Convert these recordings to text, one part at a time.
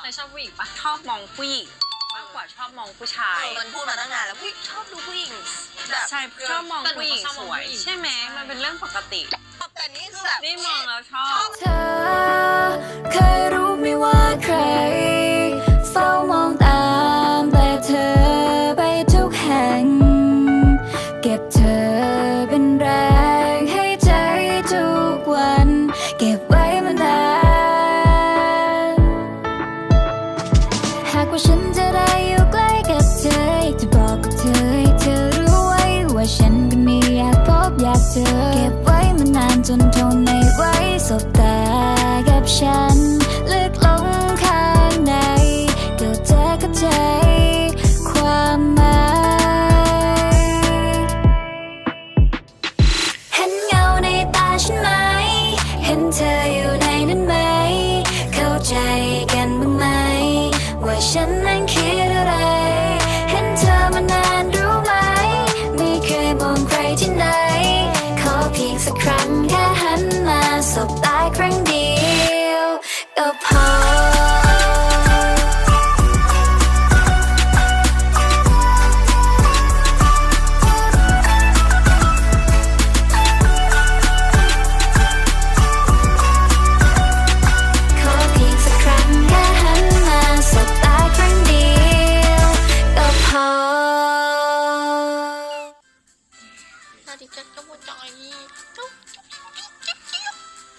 เคยชอบผู้หญิงปะชอบมองผู้หญิงมากกว่าชอบมองผู้ชายมันพูดมาตั้งนานแล้วพี่ชอบดูผู้หญิงแบบใช่ชอบมองผู้หญิงสวย ใช่ไหมมันเป็นเรื่องปกติแต่นี่คือแบบนี่มองแล้วชอบ ว่าฉันจะได้อยู่ใกล้กับเธอจะบอกกับเธอให้เธอรู้ไว้ว่าฉันก็มีอยากพบอยากเจอเก็บไว้มานานจนทนไม่ไหวสบตากับฉันลึกลงข้างในเก็จะเข้าใจความหมายเห็นเงาในตาฉันไหมเห็นเธอ ที่ไหน ขอเพียงสักครั้งแค่หันมาสบตาครั้งเดียวก็พอ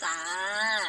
จ้า